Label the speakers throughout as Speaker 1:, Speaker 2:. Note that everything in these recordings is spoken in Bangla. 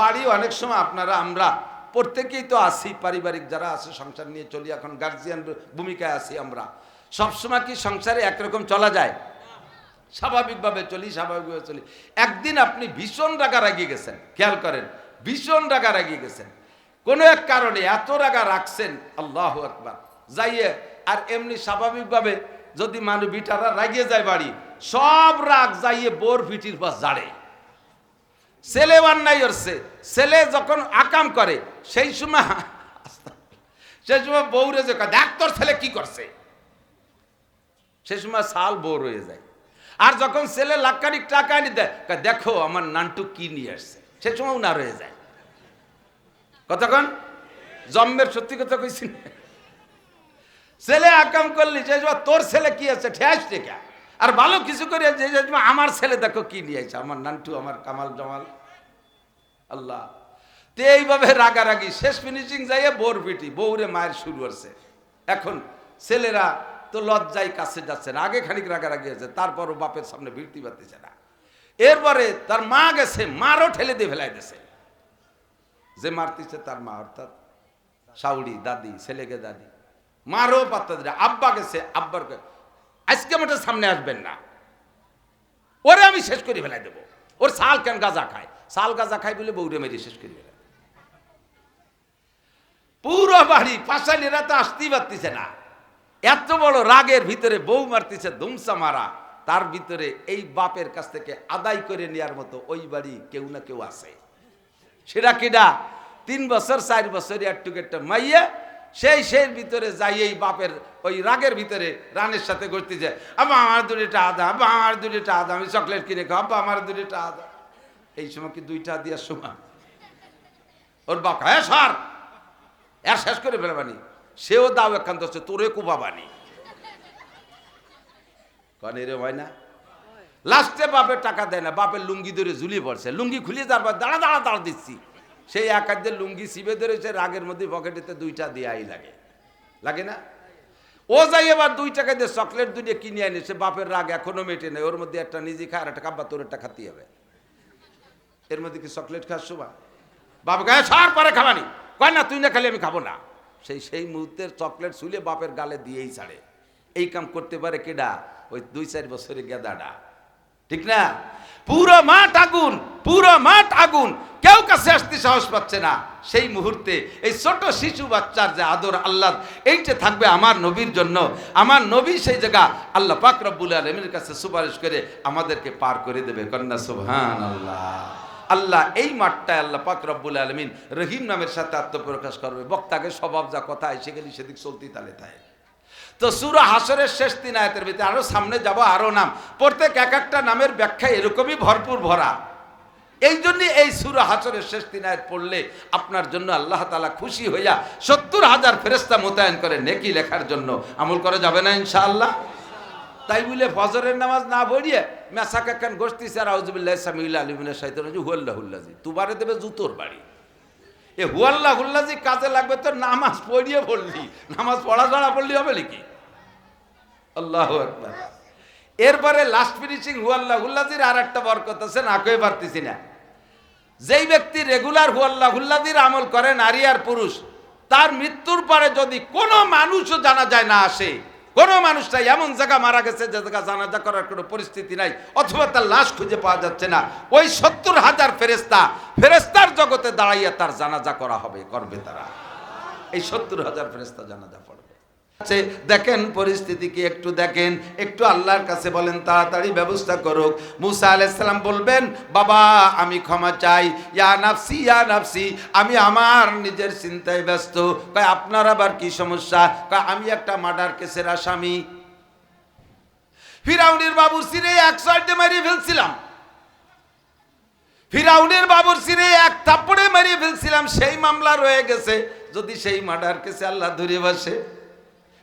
Speaker 1: বাড়ি অনেক সময় আপনারা, আমরা প্রত্যেকেই তো আসি পারিবারিক যারা আছে, সংসার নিয়ে চলি, এখন গার্জিয়ান ভূমিকায় আছি আমরা। সবসময় কি সংসারে একরকম চলা যায়? স্বাভাবিকভাবে চলি স্বাভাবিকভাবে চলি। একদিন আপনি ভীষণ রাগারাগি গেছেন, খেয়াল করেন, ভীষণ রাগারাগি গেছেন। কোনো এক কারণে এত রাগা রাখছেন, আল্লাহ একবার যাইয়ে, আর এমনি স্বাভাবিকভাবে যদি মানুষ বিটারা রাগিয়ে যায় বাড়ি, সব রাগ যাইয়ে বোর ফিটির পাশ জাড়ে ছেলে অন্যায় করছে ছেলে যখন আকাম করে সেই সময় সেই সময় বউরে যে কয়, দেখ তোর ছেলে কি করছে? সে সময় সাল বোর রয়ে যায়। আর যখন ছেলে লাক্ষানিক টাকা এনে দেয় দেখো আমার নানটু কি নিয়ে আসছে? সে সময় না রয়ে যায়। কতক্ষণ? জন্মের সত্যি কথা কইছি? ছেলে আকাম করলি সময় তোর ছেলে কি আছে? ঠেস টেকা আর ভালো কিছু করে যে আমার ছেলে দেখো কি নিয়ে আসছে আমার নান্টু, আমার কামাল জামাল। আল্লাহ। তো এইভাবে রাগারাগি, শেষ ফিনিশিং যাইয়ে বোর পিটি বউরে মায়ের শুরু করছে এখন ছেলেরা তো লজ্জায় কাছে যাচ্ছে না, আগে খানিক রাগারাগি আছে তারপরও বাপের সামনে ভিড়তি পারতেছে না। এরপরে তার মা গেছে, মারও ঠেলে দিয়ে ফেলাই দিছে যে মারতেছে তার মা, অর্থাৎ শাউড়ি, দাদি, ছেলেকে দাদি। মারও পাত্তা দিলে, আব্বা গেছে, আব্বার আজকে মোটে সামনে আসবেন না। ওরে আমি শেষ করে ফেলাই দেবো। ওর সাল কেন গাজা খায়? সাল গাজা খায় বলে বউরে মেরে শেষ করে ফেলে পুরো বাড়ি পাশালিরা তো আসতেই পারতেছে না। এত বড় রাগের ভিতরে বউ মারতেছে ধুমসা মারা। তার ভিতরে এই বাপের কাছ থেকে আদায় করে নেওয়ার মতো ওই বাড়ি কেউ না কেউ আছে। সেটা কিনা তিন বছর, চার বছর একটু একটা মাইয়া সেই সেই ভিতরে যাই এই বাপের, ওই রাগের ভিতরে রানের সাথে ঘুরতে যায়। আব্বা, আমার দুটিটা আদা, আব্বা, আমার দুটিটা আদা, আমি চকলেট কিনে খাও আব্বা, আমার দুটিটা আদা। এই সময় কি দুইটা দেওয়ার সময় ওর বাপ হ্যাঁ সর, এর শেষ করে ফেলবানি। সেও দাও এখান হচ্ছে তোরে কুপাবানি কনে রে হয় না। লাস্টে বাপের টাকা দেয় না, বাপের লুঙ্গি ধরে ঝুলিয়ে পড়ছে। লুঙ্গি খুলিয়ে তারপর দাঁড়া দাঁড়া দাঁড়া দিচ্ছি। সেই এক হাতে লুঙ্গি সিবে ধরেছে রাগের মধ্যে পকেটেতে দুইটা দেয়াই লাগে। লাগে না? ও যাই এবার দুই টাকা দিয়ে চকলেট দুনিয়া কিনে আনে, সে বাপের রাগ এখনও মেটে নেই। ওর মধ্যে একটা নিজে খায় আর একটা কাব্বা তোর একটা খাতে হবে। এর মধ্যে কি চকলেট খাস শোভা? বাবা গায়ে সার, পরে খাবানি। কয়, না, তুই না খালি আমি খাব না। সেই সেই মুহূর্তের চকলেট শুলে বাপের গালে দিয়েই ছাড়ে। এই কাম করতে পারে কেডা? ওই দুই চার বছরের গেদাডা। ঠিক না? পুরো মাঠ আগুন, পুরো মাঠ আগুন। কেউ কাছে আসতে সাহস পাচ্ছে না। সেই মুহূর্তে এই ছোট শিশু বাচ্চার যে আদর আল্লাহ এইটা থাকবে আমার নবীর জন্য। আমার নবী সেই জায়গা আল্লাহ পাক রব্বুল আলমীর কাছে সুপারিশ করে আমাদেরকে পার করে দেবে। কন্যা সুবহান আল্লাহ আল্লাহ এই মাঠটায় আল্লাহ পাক রব্বুল আলমিন রহিম নামের সাথে আত্মপ্রকাশ করবে। বক্তাকে স্বভাব যা কথা, এসে গেলি সেদিক চলতি তালে তাই। তো সুরা হাসরের শেষ তিন আয়াতের ভিতরে আরও সামনে যাব, আরও নাম। প্রত্যেক এক একটা নামের ব্যাখ্যা এরকমই ভরপুর ভরা। এই জন্যই এই সুরা হাসরের শেষ তিন আয়াত পড়লে আপনার জন্য আল্লাহ তালা খুশি হইয়া সত্তর হাজার ফেরেস্তা মোতায়েন করে নেকি লেখার জন্য আমল করা যাবে না ইনশাআল্লাহ। তাই বলে ফজরের নামাজ না পড়িয়ে মেসাক একখান গোষ্ঠী স্যার আউজুবিল্লাহ সামিউল্লাহ আলিমিনের সাহিত্য হুয়াল্লাহ তুবারে দেবে জুতোর বাড়ি। এ হুয়াল্লাহ হুল্লাজি কাজে লাগবে তো নামাজ পড়িয়ে পড়লি নামাজ পড়া ছাড়া পড়লি হবে নাকি? আল্লাহ একবার এরপরে লাস্ট ফিনিশিং হুয়াল্লাহ হুল্লাজির আর একটা বরকত আছে, না কয়ে পারতেছি না। যেই ব্যক্তি রেগুলার হুয়াল্লাহ হুল্লাদির আমল করে, নারী আর পুরুষ, তার মৃত্যুর পরে যদি কোনো মানুষও জানা যায় না আসে, কোনো মানুষটা এমন জায়গা মারা গেছে যে জায়গা জানাজা করার কোনো পরিস্থিতি নাই, অথবা তার লাশ খুঁজে পাওয়া যাচ্ছে না, ওই সত্তর হাজার ফেরেস্তা ফেরেস্তার জগতে দাঁড়াইয়া তার জানাজা করা হবে, করবে তারা। এই সত্তর হাজার ফেরেস্তা জানাজা পড়বে দেখেন পরিস্থিতিকে একটু দেখেন, একটু আল্লাহর কাছে বলেন, তাড়াতাড়ি ব্যবস্থা করুক। মুসা আলাইসাল্লাম বলবেন, বাবা, আমি ক্ষমা চাই। ইয়া নাফসি ইয়া নাফসি, আমি আমার নিজের চিন্তায় ব্যস্ত। কয়, আপনার আবার কি সমস্যা? কয়, আমি একটা মার্ডার কেসের আসামি। ফিরাউনের বাবুর সিরে এক সাইডে মারিয়ে ফেলছিলাম। ফিরাউনের বাবুর সিরে এক থাপ্পড়ে মারিয়ে ফেলছিলাম, সেই মামলা রয়ে গেছে। যদি সেই মার্ডার কেসে আল্লাহ ধরে বসে।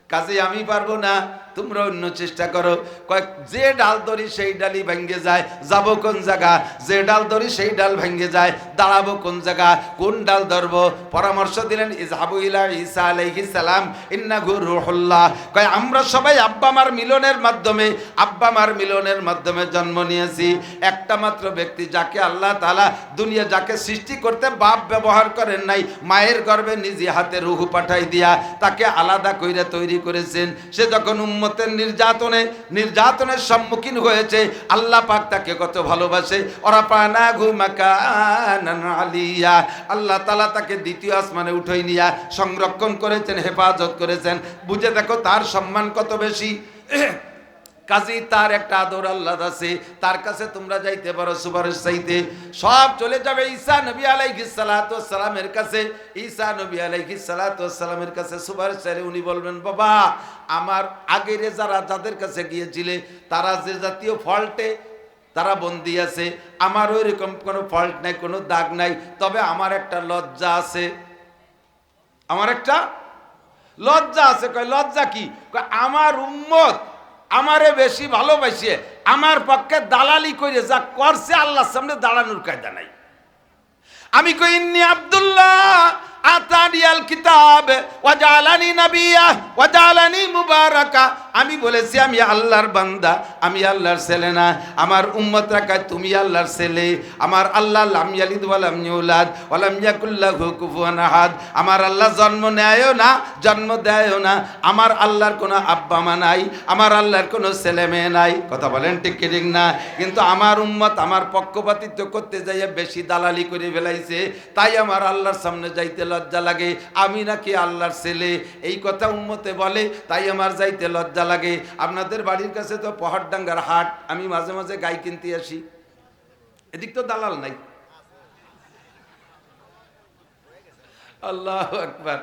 Speaker 1: কাজে আমি পারব না। তোমরা অন্য চেষ্টা করো। কয়েক, যে ডাল ধরি সেই ডালই ভেঙ্গে যায়, যাব কোন জায়গা? যে ডাল ধরি সেই ডাল ভেঙ্গে যায়, দাঁড়াবো কোন জায়গা? কোন ডাল ধরবো? পরামর্শ দিলেন ইসহাবু ইলা ঈসা আলাইহিস সালাম, ইন্নাহু রূহুল্লাহ। কয়, আমরা সবাই আব্বা মার মিলনের মাধ্যমে, আব্বা মার মিলনের মাধ্যমে জন্ম নিয়েছি। একটা মাত্র ব্যক্তি যাকে আল্লাহ তাআলা দুনিয়া যাকে সৃষ্টি করতে বাপ ব্যবহার করেন নাই, মায়ের গর্ভে নিজে হাতে রুহু পাঠাই দিয়া তাকে আলাদা কইরা তৈরি করেছেন। সে যখন উম্মতের নির্যাতনে, নির্যাতনের সম্মুখীন হয়েছে। আল্লাহ পাক তাকে কত ভালোবাসে। ওরা পানা ঘুমাকা আলিয়া। আল্লাহ তালা তাকে দ্বিতীয় আসমানে উঠাই নিয়া সংরক্ষণ করেছেন, হেফাজত করেছেন। বুঝে দেখো তার সম্মান কত বেশি। কাজী তার একটা আদর আল্লাহ আছে, তার কাছে তোমরা যাইতে পারো সুপারিশ চাইতে। সব চলে যাবে ঈসা নবী আলাইহিস সালাতু সালামের কাছে। ঈসা নবী আলাইহিস সালাতু সালামের কাছে সুপারিশ চাইলে উনি বলবেন, বাবা, আমার আগের যারা যাদের কাছে গিয়েছিলে, তারা যে জাতীয় ফল্টে তারা বন্দি আছে। আমার ওই রকম কোনো ফল্ট নাই, কোনো দাগ নাই, তবে আমার একটা লজ্জা আছে। আমার একটা লজ্জা আছে। কয়, লজ্জা কি? আমার উম্মত আমারে বেশি ভালোবাসে, আমার পক্ষে দালালি করে যা করছে আল্লাহ সামনে দাঁড়ানোর কায়দা নাই। আমি কই, ইন্নি আব্দুল্লাহ আতানি আল কিতাব ওয়াজালানি নাবিয়া ওয়াজালানি মুবারাকা আমি বলেছি, আমি আল্লাহর বান্দা, আমি আল্লাহর ছেলে না। আমার উম্মত রাখায় তুমি আল্লাহর ছেলে। আমার আল্লাহ লাম ইয়ালিদ ওয়ালাম ইউলাদ ওয়ালাম আহাদ। আমার আল্লাহ জন্ম নেয়ও না, জন্ম দেয়ও না। আমার আল্লাহর কোনো আব্বা মা নাই, আমার আল্লাহর কোনো ছেলে মেয়ে নাই। কথা বলেন ঠিক ঠিক না? কিন্তু আমার উম্মত আমার পক্ষপাতিত্ব করতে যাইয়ে বেশি দালালি করে ফেলাইছে। তাই আমার আল্লাহর সামনে যাইতে লজ্জা লাগে। আমি নাকি আল্লাহর ছেলে। এই কথা উম্মতে বলে, তাই আমার যাইতে লজ্জা লাগে। আপনাদের বাড়ির কাছে তো পহাড়ডাঙ্গার হাট, আমি মাঝে মাঝে গাই কিনতে আসি। এদিক তো দালাল নাই। আল্লাহ একবার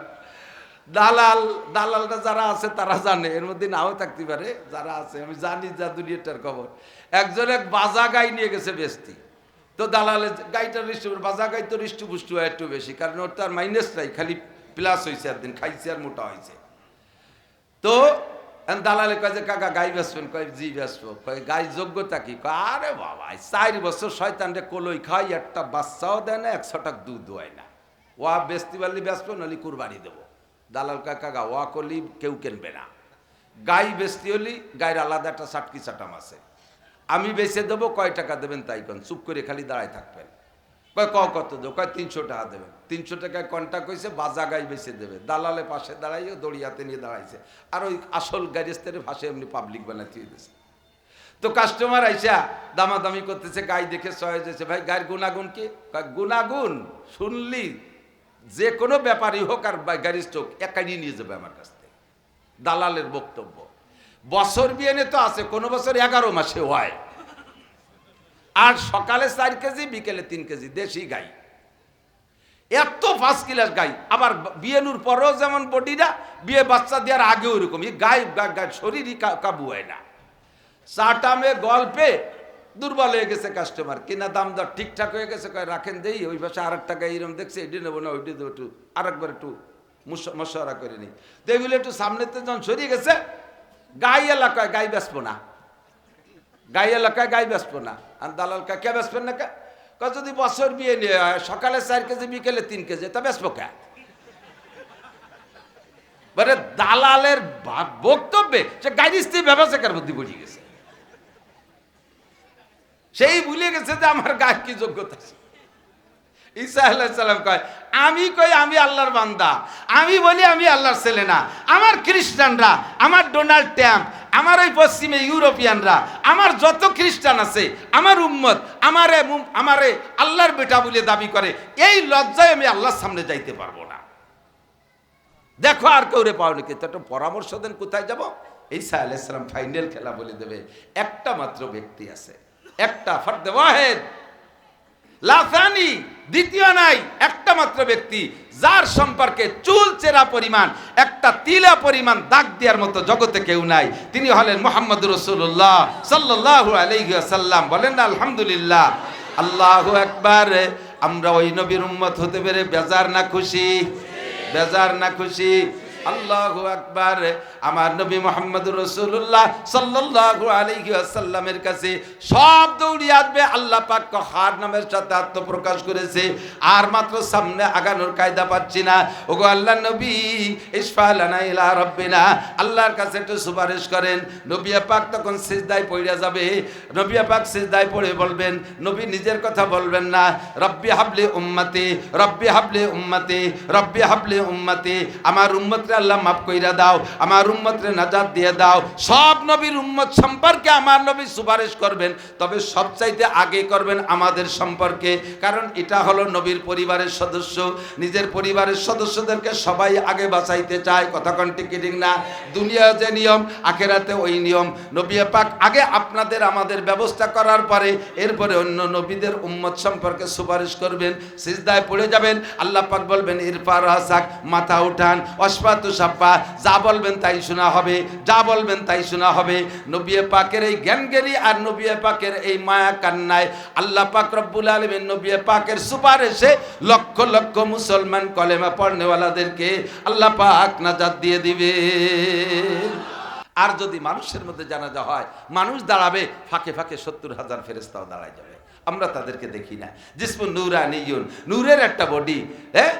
Speaker 1: দালাল দালালটা যারা আছে তারা জানে, এর মধ্যে নাও থাকতে পারে, যারা আছে, আমি জানি যা দুনিয়াটার খবর। একজন এক বাজা গাই নিয়ে গেছে বেস্তি। তো দালালে গাইটার হৃষ্টু বাজা গাই তো হৃষ্টু পুষ্টু হয় একটু বেশি, কারণ ওর তো আর মাইনাস নাই, খালি প্লাস হয়েছে একদিন, খাইছে আর মোটা হয়েছে তো দালালে কয় যে, কাকা, গাই বেসবেন কয়, জি, বেসবো। কয়, গাই যোগ্যতা কি? কয়, আরে বাবা চার বছর শয়তানরে কলই খাই একটা বাচ্চাও দেয় না একশো টাকা দুধ হয় না। ওয়া বেচতে পারলে বেসবো নাহলে কুরবানি দেবো। দালাল কয়, কাকা, ওয়া করলি কেউ কিনবে না। গাই বেচতে হলি গায়ের আলাদা একটা সাটকি চাটাম আছে। আমি বেচে দেবো, কয় টাকা দেবেন তাই কোন? চুপ করে খালি দাঁড়ায় থাকবেন। কয় ক কত দেবো কয়, তিনশো টাকা দেবেন তিনশো টাকায় কন্ট্যাক্ট হয়েছে বাজা গাই বেছে দেবে। দালালে পাশে দাঁড়াইয়ে দড়িয়াতে নিয়ে দাঁড়াইছে। আর ওই আসল গ্যারেজদের ভাষে এমনি পাবলিক বানাতে দিয়েছে তো কাস্টমার আইসা দামাদামি করতেছে, গাই দেখে সহজ হয়েছে। ভাই, গায়ের গুণাগুণ কি? গুণাগুণ শুনলি যে কোনো ব্যাপারই হোক আর গাড়ির চোখ একাই নিয়ে যাবে আমার কাছ থেকে। দালালের বক্তব্য। বছর বিয়েনে তো আছে, কোনো বছর এগারো মাসে হয়। আর সকালে চার কেজি, বিকেলে তিন কেজি, দেশি গাই। এত ফার্স্ট ক্লাস গাই। আবার বিয়েনুর পরেও যেমন বডিটা বিয়ে বাচ্চা দেওয়ার আগেও ওরকম এই গাই গা- গা- শরীরই কাবু হয় না। চাটামে গল্পে দুর্বল হয়ে গেছে কাস্টমার কিনা দাম দর ঠিকঠাক হয়ে গেছে, কয়, রাখেন দেই, ওই পাশে আর টাকা এইরকম দেখছে, এটি নেব না, ওইটি দেবো একটু, আরেকবার একটু মুস- মশওয়ারা করে নিই। তো একটু সামনেতে যখন সরিয়ে গেছে, গাই এলাকায় গাই বেসবো না। গাই এলাকায় গাই বেসবো না। আর দালাল কা কে না কে? যদি বছর বিয়ে নিয়ে হয় সকালে চার কেজি, বিকেলে তিন কেজি, তা বেসবো কে? মানে দালালের বক্তব্যে সে গাড়ি ব্যবসাকার মধ্যে বুঝে গেছে। সেই ভুলে গেছে যে আমার গায়ে কি যোগ্যতা আছে। ঈসা সাল্লাম কয় আমি কই আমি আল্লাহর বান্দা? আমি বলি আমি আল্লাহর ছেলে না। আমার খ্রিস্টানরা, আমার ডোনাল্ড ট্যাম্প আমার ওই পশ্চিমে ইউরোপিয়ানরা, আমার যত খ্রিস্টান আছে, আমার উম্মত, আমারে আমারে আল্লাহর বেটা বলে দাবি করে, এই লজ্জায় আমি আল্লাহর সামনে যাইতে পারব না। দেখো আর কেউ রে পাওনি কিন্তু একটা পরামর্শ দেন, কোথায় যাব? ঈসা আলাইসালাম ফাইনাল খেলা বলে দেবে। একটা মাত্র ব্যক্তি আছে। একটা ফর্দে ওয়াহেদ। লাফানি, দ্বিতীয় নাই, একটা মাত্র ব্যক্তি, যার সম্পর্কে চুল চেরা পরিমাণ, একটা তিলা পরিমাণ দাগ দেওয়ার মতো জগতে কেউ নাই। তিনি হলেন মোহাম্মদ রসুল্লাহ সাল্লাহ আলাইসাল্লাম বলেন না, আলহামদুলিল্লাহ। আল্লাহ একবার আমরা ওই নবীর উম্মত হতে পেরে বেজার না খুশি। বেজার না খুশি। আল্লাহু আকবার। আমার নবী মোহাম্মদ রসুল্লাহ সাল্লাল্লাহু আলাইহি ওয়াসাল্লামের কাছে সব দৌড়ি আসবে। আল্লাহ পাক হার নামের সাথে আত্মপ্রকাশ করেছে। আর মাত্র সামনে আগানোর কায়দা পাচ্ছি না। ওগো আল্লাহ নবী ইসফালানা ইলা রব্বিনা। আল্লাহর কাছে একটু সুপারিশ করেন। নবী পাক তখন সিজদায় পড়ে যাবে। নবী পাক সিজদায় পড়ে বলবেন, নবী নিজের কথা বলবেন না। রব্বি হাবলি উম্মতি, রব্বি হাবলি উম্মতি, রব্বি হাবলি উম্মতি। আমার উম্মতরে আল্লাহ মাফ কইরা দাও, আমার উম্মতরে নাজাত দিয়ে দাও। সব নবীর উম্মত সম্পর্কে আমার নবী সুপারিশ করবেন, তবে সবচাইতে আগে করবেন আমাদের সম্পর্কে, কারণ এটা হলো নবীর পরিবারের সদস্য। নিজের পরিবারের সদস্যদেরকে সবাই আগে বাঁচাইতে চায়, কথা ঠিক না দুনিয়া যে নিয়ম, আখেরাতে ওই নিয়ম। নবী পাক আগে আপনাদের, আমাদের ব্যবস্থা করার পরে, এরপরে অন্য নবীদের উম্মত সম্পর্কে সুপারিশ করবেন। সিজদায় পড়ে যাবেন, আল্লাহ পাক বলবেন ইরফার হাসাক, মাথা উঠান অসপাতু সাপ্পা যা বলবেন তাই শোনা হবে, যা বলবেন তাই শোনা হবে। নবী পাকের এই জ্ঞানগেরি আর নবী পাকের এই মায়া কান্নায় আল্লাহ পাক রব্বুল আলমের নবী পাকের সুপারিশে লক্ষ লক্ষ মুসলমান কলেমা পড়নেওয়ালাদেরকে আল্লাহ পাক নাজাদ দিয়ে দিবে। আর যদি মানুষের মধ্যে জানাজা হয়, মানুষ দাঁড়াবে, ফাঁকে ফাঁকে সত্তর হাজার ফেরেস্তাও দাঁড়ায় যাবে। আমরা তাদেরকে দেখি না। জিসমু নূরা নিয়ুন নূরের একটা বডি হ্যাঁ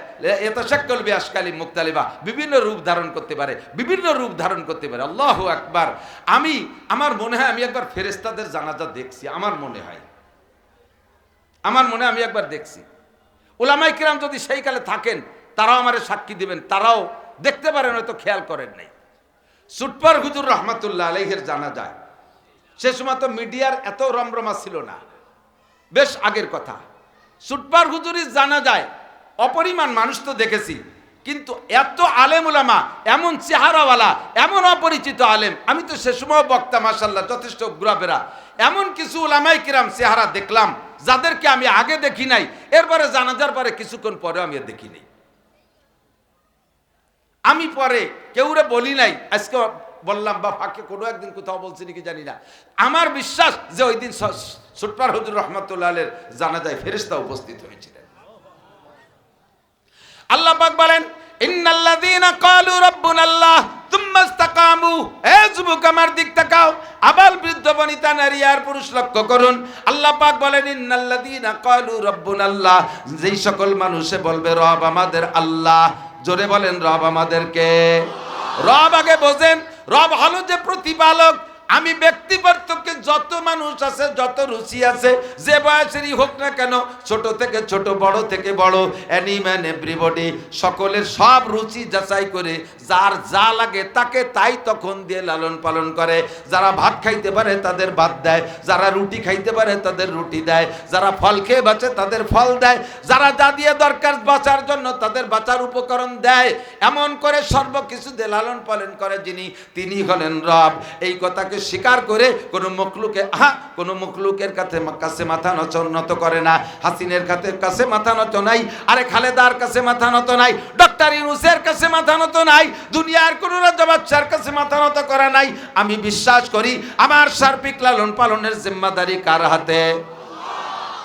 Speaker 1: এত শাক্কল বিয়াসকালী মুক্তালিবা। বিভিন্ন রূপ ধারণ করতে পারে, বিভিন্ন রূপ ধারণ করতে পারে। আল্লাহ একবার আমি, আমার মনে হয় আমি একবার ফেরেস্তাদের জানাজা দেখছি, আমার মনে হয়। আমার মনে আমি একবার দেখছি। ওলামাই কিরাম যদি সেই কালে থাকেন, তারাও আমারে সাক্ষী দিবেন, তারাও দেখতে পারেন, হয়তো খেয়াল করেন নাই। সুটপার হুজুর রহমাতুল্লাহ আলহের জানা যায় সে সময় তো মিডিয়ার এত রমরমা ছিল না। বেশ আগের কথা। সুটপার হুজুরি জানা যায়, অপরিমাণ মানুষ তো দেখেছি, কিন্তু এত আলেম ওলামা এমন চেহারাওয়ালা, এমন অপরিচিত আলেম, আমি তো সে সময় বক্তা মাসাল্লাহ যথেষ্ট ঘুরাফেরা। এমন কিছু ওলামাই কিরাম চেহারা দেখলাম, যাদেরকে আমি আগে দেখি নাই, এরপরে জানাজার পরে কিছুক্ষণ পরে আমি দেখি নাই। আমি পরে কেউরে বলি নাই, আজকে বললাম বা ফাঁকে কোনো একদিন কোথাও বলছি নাকি জানি না। আমার বিশ্বাস যে ওই দিন সুটপার হজুর রহমতুল্লাহ জানা যায় ফেরিস্তা উপস্থিত হয়েছিলেন। আল্লাহ পাক বলেন বৃদ্ধ বনিতা পুরুষ লক্ষ্য করুন। আল্লাহ বলেন যেই সকল মানুষে বলবে, রব আমাদের আল্লাহ। জোরে বলেন, রব আমাদেরকে। রব আগে বোঝেন রব হলো যে প্রতিপালক আমি ব্যক্তি পার্থক্যে যত মানুষ আছে, যত রুচি আছে, যে বয়সেরই হোক না কেন, ছোট থেকে ছোট, বড় থেকে বড় অ্যানিম্যান এভরিবডি সকলের সব রুচি যাচাই করে যার যা লাগে তাকে তাই তখন দিয়ে লালন পালন করে। যারা ভাত খাইতে পারে, তাদের ভাত দেয়। যারা রুটি খাইতে পারে, তাদের রুটি দেয়। যারা ফল খেয়ে বাঁচে, তাদের ফল দেয়। যারা যা দিয়ে দরকার বাঁচার জন্য, তাদের বাঁচার উপকরণ দেয়। এমন করে সর্বকিছু দিয়ে লালন পালন করে যিনি, তিনি হলেন রব। এই কথাকে কথাকে স্বীকার করে, কোনো মখলুকে, আহা, কোনো মখলুকের কাছে কাছে মাথা নত করে না। হাসিনের কাছে কাছে মাথা নত নাই, আরে খালেদার কাছে মাথা নত নাই, ডক্টর ইউনুসের কাছে মাথা নত নাই, দুনিয়ার কোনো রাজ্য বাচ্চার কাছে মাথা নত করা নাই। আমি বিশ্বাস করি, আমার সার্বিক লালন পালনের জিম্মাদারি কার হাতে?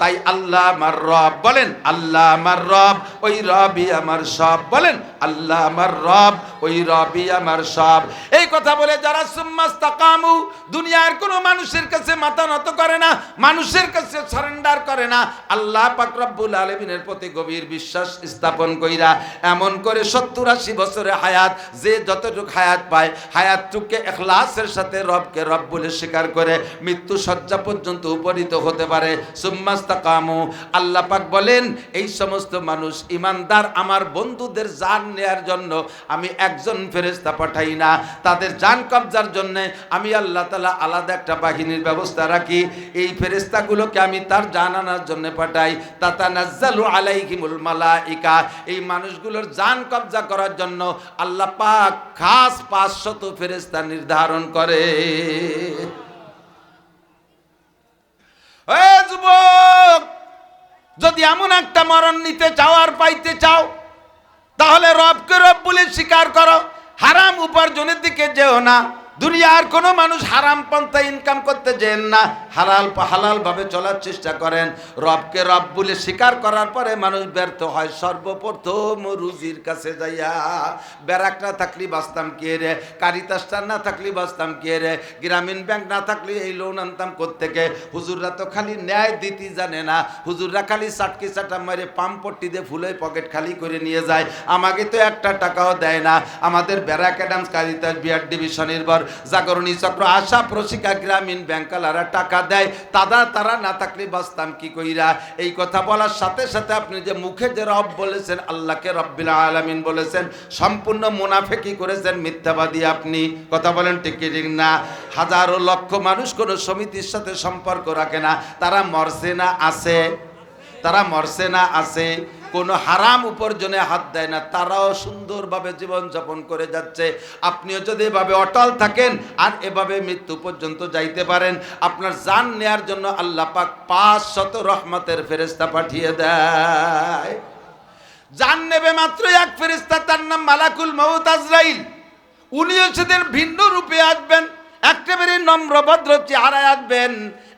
Speaker 1: তাই আল্লাহ আমার রব বলেন, আল্লাহ আমার রব, ওই রবি আমার সব বলেন, আল্লাহ আমার রব, ওই রবি আমার সব। এই কথা বলে যারা সুম্মাস্তাকামু দুনিয়ার কোনো মানুষের কাছে মাথা নত করে না, মানুষের কাছে সারেন্ডার করে না। আল্লাহ পাক রব্বুল আলমিনের প্রতি গভীর বিশ্বাস স্থাপন কইরা এমন করে সত্তর আশি বছরের হায়াত, যে যতটুক হায়াত পায়, হায়াতটুককে এখলাসের সাথে রবকে রব বলে স্বীকার করে মৃত্যু শয্যা পর্যন্ত উপনীত হতে পারে। সুম্মাস্তাকামু আল্লাহ পাক বলেন, এই সমস্ত মানুষ ইমানদার, আমার বন্ধুদের জান নেয়ার জন্য আমি একজন ফেরেস্তা পাঠাই না। তাদের জান কবজার জন্য আমি আল্লাহ তালা আলাদা একটা বাহিনীর ব্যবস্থা রাখি। এই ফেরেস্তাগুলোকে আমি তার জান আনার জন্য পাঠাই। তাতা নাজ্জালু আলাইহিমুল মালাইকা। এই মানুষগুলোর জান কবজা করার জন্য আল্লাহ পাক খাস পাঁচশত ফেরেস্তা নির্ধারণ করে। যুবক, যদি এমন একটা মরণ নিতে চাও আর পাইতে চাও, তাহলে রবকে রব বলে স্বীকার করো। হারাম উপার্জনের দিকে যেও না। দুনিয়ার কোনো মানুষ হারাম পন্থা ইনকাম করতে যেন না, হালাল হালাল ভাবে চলার চেষ্টা করেন। রবকে রব বলে স্বীকার করার পরে মানুষ ব্যর্থ হয়। সর্বপ্রথম রুজির কাছে যাইয়া ব্যারাক না থাকলে বাঁচতাম কে রে? কারিতাস্টার না থাকলে বাঁচতাম কে রে? গ্রামীণ ব্যাংক না থাকলে এই লোন আনতাম কোত্থেকে? হুজুররা তো খালি ন্যায় দিতে জানে না। হুজুররা খালি চাটকি চাটা মারে পাম্প পট্টি দিয়ে ফুলে পকেট খালি করে নিয়ে যায়। আমাকে তো একটা টাকাও দেয় না। আমাদের BRAC Adams, Caritas BR division নির্ভর জাগরণী চক্র, আশা প্রশিকা গ্রামীণ ব্যাংকালারা টাকা দেয়। তারা তারা না থাকলে বাঁচতাম কি কইরা? এই কথা বলার সাথে সাথে আপনি যে মুখে যে রব বলেছেন, আল্লাহকে রব্বিল আলামিন বলেছেন, সম্পূর্ণ মুনাফেকি করেছেন মিথ্যাবাদী আপনি। কথা বলেন ঠিক কি ঠিক না? হাজারো লক্ষ মানুষ কোনো সমিতির সাথে সম্পর্ক রাখে না। তারা মরছে না আছে। তারা মরছে না আছে। কোনো হারাম উপার্জনে হাত দেয় না, তারাও সুন্দরভাবে জীবনযাপন করে যাচ্ছে। আপনিও যদি এভাবে অটল থাকেন আর এভাবে মৃত্যু পর্যন্ত যাইতে পারেন, আপনার জান নেয়ার জন্য আল্লাহ পাক পাঁচ শত রহমতের ফেরেস্তা পাঠিয়ে দেয়। জান নেবে মাত্র এক ফেরেস্তা তার নাম মালাকুল মৌত আজরাইল। উনিও সেদের ভিন্ন রূপে আসবেন একেবারে নম্র ভদ্র চেহারায় আসবেন।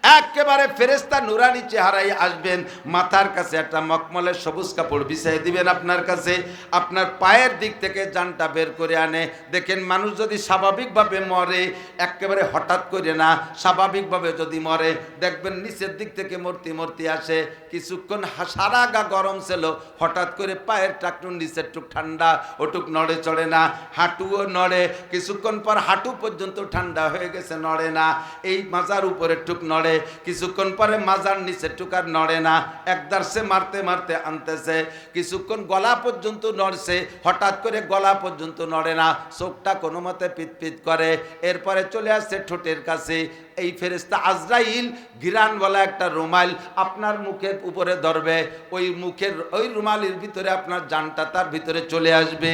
Speaker 1: একেবারে ফেরেস্তা নুরানি চেহারায় আসবেন, মাথার কাছে একটা মকমলের সবুজ কাপড় বিছাই দিবেন আপনার কাছে, আপনার পায়ের দিক থেকে জানটা বের করে আনে। দেখেন, মানুষ যদি স্বাভাবিকভাবে মরে, একেবারে হঠাৎ করে না, স্বাভাবিকভাবে যদি মরে, দেখবেন নিচের দিক থেকে মূর্তি মূর্তি আসে, কিছুক্ষণ সারা গা গরম ছিল, হঠাৎ করে পায়ের টাকটুন নিচের টুক ঠান্ডা, ওটুক নড়ে চড়ে না, হাঁটুও নড়ে, কিছুক্ষণ পর হাঁটু পর্যন্ত ঠান্ডা হয়ে গেছে, নড়ে না, এই মাজার উপরে টুক নড়ে কিছুক্ষণ পরে মাজার নিচে টুকার নড়ে না। একদার মারতে মারতে আনতেছে। কিছুক্ষণ গলা পর্যন্ত নড়ছে, হঠাৎ করে গলা পর্যন্ত নড়ে না। চোখটা কোনো মতে পিত পিত করে। এরপরে চলে আসছে ঠোঁটের কাছে। এই ফেরেস্তা আজরাইল গিরান বলা একটা রুমাল আপনার মুখের উপরে ধরবে, ওই মুখের, ওই রুমালের ভিতরে আপনার জানটা তার ভিতরে চলে আসবে।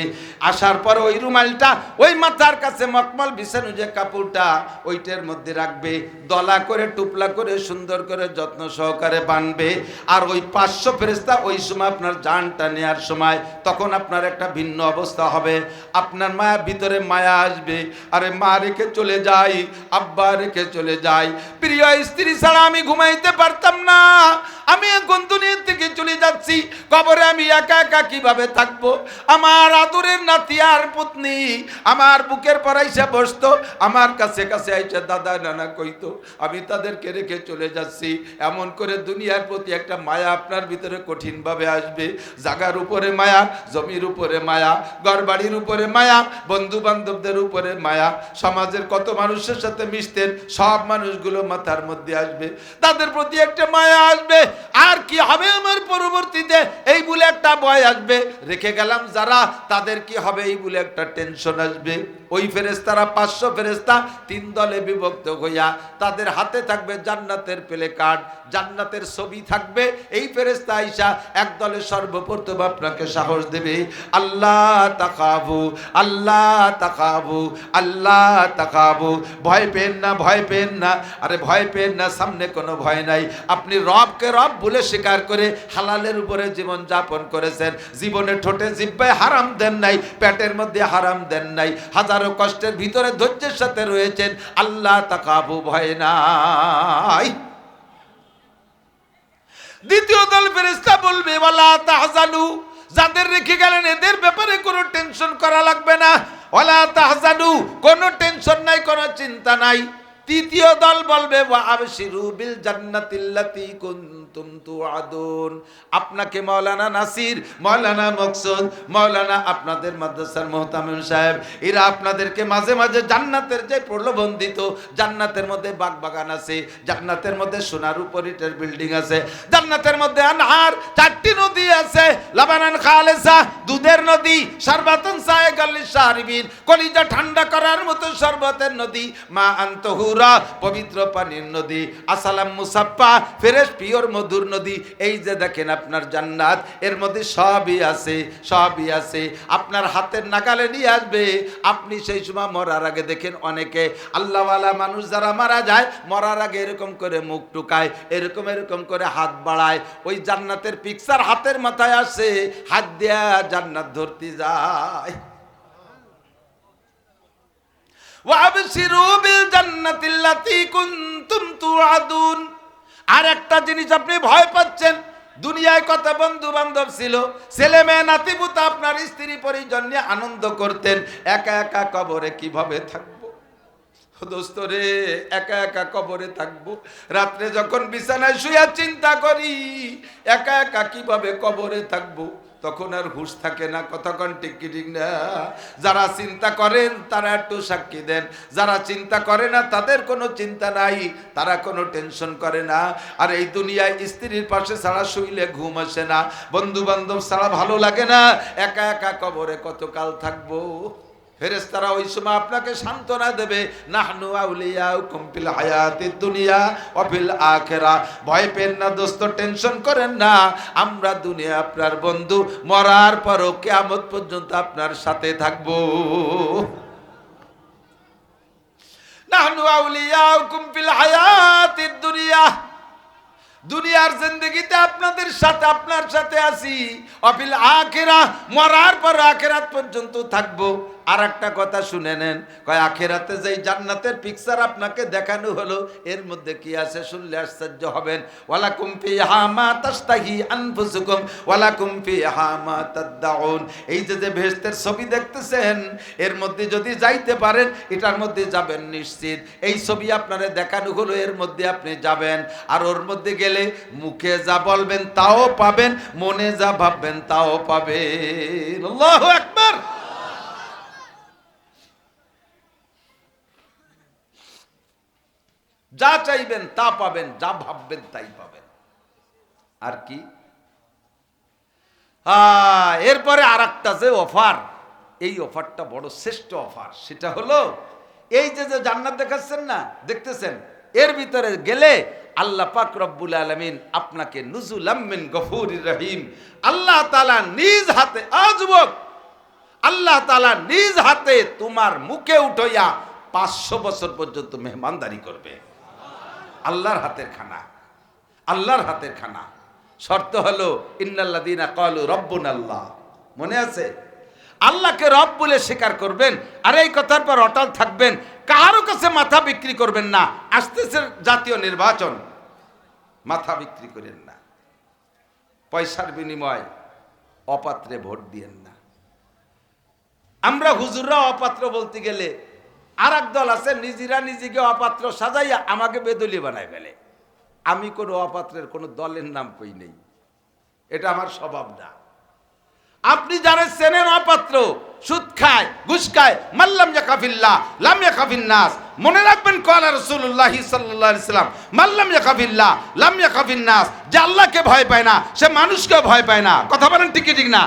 Speaker 1: আসার পর ওই রুমালটা ওই মাথার কাছে মকমল বিছানো যে কাপড়টা, ওইটার মধ্যে রাখবে, দলা করে, টুপলা করে, সুন্দর করে যত্ন সহকারে বানবে। আর ওই পাঁচশো ফেরেস্তা ওই সময় আপনার জানটা নেয়ার সময় তখন আপনার একটা ভিন্ন অবস্থা হবে। আপনার মায়া ভিতরে মায়া আসবে। আরে মা রেখে চলে যাই, আব্বা রেখে চলে যাই। প্রিয় স্ত্রী ছাড়া আমি ঘুমাইতে পারতাম না। আমি এখন দুনিয়া থেকে চলে যাচ্ছি। কবরে আমি একা একা কীভাবে থাকব? আমার আদরের নাতি আর পত্নী আমার বুকের পরাইসা বসতো, আমার কাছে কাছে আইসা দাদা নানা কইতো, আমি তাদেরকে রেখে চলে যাচ্ছি। এমন করে দুনিয়ার প্রতি একটা মায়া আপনার ভিতরে কঠিনভাবে আসবে। জাগার উপরে মায়া, জমির উপরে মায়া ঘর বাড়ির উপরে মায়া বন্ধু বান্ধবদের উপরে মায়া, সমাজের কত মানুষের সাথে মিশতেন, সব মানুষগুলো মাথার মধ্যে আসবে। তাদের প্রতি একটা মায়া আসবে। আর কি হবে আমার পরবর্তীতে? এই বলে একটা ভয় আসবে। রেখে গেলাম যারা, তাদের কি হবে? এই বলে একটা টেনশন আসবে। ওই ফেরেস্তারা পাঁচশো ফেরেস্তা তিন দলে বিভক্ত হইয়া তাদের হাতে থাকবে জান্নাতের পেলে কার্ড জান্নাতের ছবি থাকবে। এই ফেরেস্তা আইসা এক দলে সর্বপ্রথম আপনাকে সাহস দেবে। আল্লাহ তাকাবু আল্লাহ তাকাবু আল্লাহ তাকাবু। ভয় পেন না, ভয় পেন না। আরে ভয় পেন না, সামনে কোনো ভয় নাই। আপনি রবকে রব বলে স্বীকার করে হালালের উপরে জীবন যাপন করেছেন। জীবনে ঠোঁটে জিব্বায় হারাম দেন নাই, পেটের মধ্যে হারাম দেন নাই। হাজারো কষ্টের ভিতরে ধৈর্যের সাথে রয়েছেন। আল্লাহ তাকাবু ভয় নাই। দ্বিতীয় দল ফেরেস্তা বলবে, ওয়ালা তাহজানু। যাদের রেখে গেলেন, এদের ব্যাপারে কোনো টেনশন করা লাগবে না। ওয়ালা তাহজানু। কোনো টেনশন নাই, কোনো চিন্তা নাই। তৃতীয় দল বলবে আপনাকে মাওলানা নাসির মাওলানা মকসুদ মাওলানা আপনাদের মাদ্রাসার মোহতামিম সাহেব, এরা আপনাদেরকে মাঝে মাঝে জান্নাতের যে প্রলোভন দিত জান্নাতের মধ্যে বাগ বাগান আছে, জান্নাতের মধ্যে সোনার উপরিটের বিল্ডিং আছে, জান্নাতের মধ্যে আনহার চারটি নদী আছে, লাবানান খালেসা, দুধের নদী, সর্বাতন শাহরিবিন কলিজা ঠান্ডা করার মতো শরবতের নদী, মা আন্তহুরা পবিত্র পানির নদী, আসালাম মুসাফা, ফেরেশ, পিওর মধুর নদী, এই যে দেখেন আপনার জান্নাত, এর মধ্যে সবই আছে সবই আছে। আপনার হাতের নাগালে নিয়ে আসবে। আপনি সেই সময় মরার আগে দেখেন অনেকে, আল্লাহওয়ালা মানুষ যারা মারা যায়, মরার আগে এরকম করে মুখ টুকায়, এরকম এরকম করে হাত বাড়ায়। ওই জান্নাতের পিকচার হাতের মাথায় আসে, হাত দেয়া জান্নাত ধরতে যায়। আর একটা জিনিস আপনি ভয় পাচ্ছেন, দুনিয়ায় কত বন্ধু বান্ধব ছিল, ছেলে মেয়ে নাতিপুতা আপনার স্ত্রী পরিজন আনন্দ করতেন, একা একা কবরে কীভাবে থাকব? দোস্ত রে, একা একা কবরে থাকব? রাত্রে যখন বিছানায় শুয়ে চিন্তা করি, একা একা কীভাবে কবরে থাকব? তখন আর হুশ থাকে না, কতক্ষণ টিকি ঠিক না। যারা চিন্তা করেন, তারা একটু সাক্ষী দেন। যারা চিন্তা করে না, তাদের কোনো চিন্তা নাই, তারা কোনো টেনশন করে না। আর এই দুনিয়ায় স্ত্রীর পাশে ছাড়া শুইলে ঘুম আসে না। বন্ধু বান্ধব ছাড়া ভালো লাগে না। একা একা কবরে কতকাল থাকব? ফেরেস্তারা ওই সময় আপনাকে সান্ত্বনা দেবে, নাহনু আউলিয়া কম্পিল হায়াতি দুনিয়া অফিল আখেরা। ভয় পেন না দোস্ত, টেনশন করেন না। আমরা দুনিয়া আপনার বন্ধু, মরার পরও কেয়ামত পর্যন্ত আপনার সাথে থাকব। নাহনু আউলিয়া কম্পিল হায়াতি দুনিয়া। দুনিয়ার জিন্দগিতে আপনাদের সাথে, আপনার সাথে আছি। অফিল আখেরা, মরার পর আখেরাত পর্যন্ত থাকব। আর একটা কথা শুনে নেন। কয়, আখেরাতে যেই জান্নাতের পিকচার আপনাকে দেখানো হলো, এর মধ্যে কি আছে শুনলে আশ্চর্য হবেন। ওয়ালা কুমফি হামা তাস্তাহি আনফুসুকুম ওয়ালা কুমফি হামা তাদ্দাউন। এই যে যে ভেস্তের ছবি দেখতেছেন, এর মধ্যে যদি যাইতে পারেন, এটার মধ্যে যাবেন নিশ্চিত। এই ছবি আপনারে দেখানো হলো, এর মধ্যে আপনি যাবেন। আর ওর মধ্যে গেলে মুখে যা বলবেন, তাও পাবেন, মনে যা ভাববেন, তাও পাবেন। আল্লাহু আকবার! যা চাইবেন তা পাবেন, যা ভাববেন তাই পাবেন। আর কি? এরপরে আর একটা যে অফার, এই অফারটা বড় শ্রেষ্ঠ অফার। সেটা হলো, এই যে যে জান্নাত দেখাচ্ছেন না, দেখতেছেন, এর ভিতরে গেলে আল্লাহ পাক রব্বুল আলমিন আপনাকে নুজুল আমিন গফুর রহিম। আল্লাহ তালা নিজ হাতে আজবক আল্লাহ তালা নিজ হাতে তোমার মুখে উঠইয়া পাঁচশো বছর পর্যন্ত মেহমানদারি করবে। আল্লাহর হাতের খানা। আল্লাহর হাতের খানা। শর্ত হলো ইন্নাল্লাদিনা কলু রব্বুন আল্লাহ মনে আছে? আল্লাহকে রব বলে স্বীকার করবেন, আর এই কথার পর অটল থাকবেন। কারও কাছে মাথা বিক্রি করবেন না। আসতেছে জাতীয় নির্বাচন। মাথা বিক্রি করেন না। পয়সার বিনিময় অপাত্রে ভোট দিয়েন না। আমরা হুজুররা অপাত্র বলতে গেলে আর দল আছে, নিজেরা নিজেকে অপাত্র সাজাইয়া আমাকে বেদলি বানায় ফেলে। আমি কোনো অপাত্রের, কোনো দলের নাম কই নেই। এটা আমার স্বভাব না। আপনি যারা চেনেন অপাত্র, সুদ খায়, ঘুষ খায় মাল্লাম ইয়াকাফিল্লাহ, লাম ইয়াকাফিন নাস। মনে রাখবেন কলা আলাইহি সাল্লাম মাল্লাম ইয়াকাফিল্লাহ, লাম ইয়াকাফিন নাস। যে আল্লাহকে ভয় পায় না, সে মানুষকে ভয় পায় না। কথা বলেন ঠিকই ঠিক না?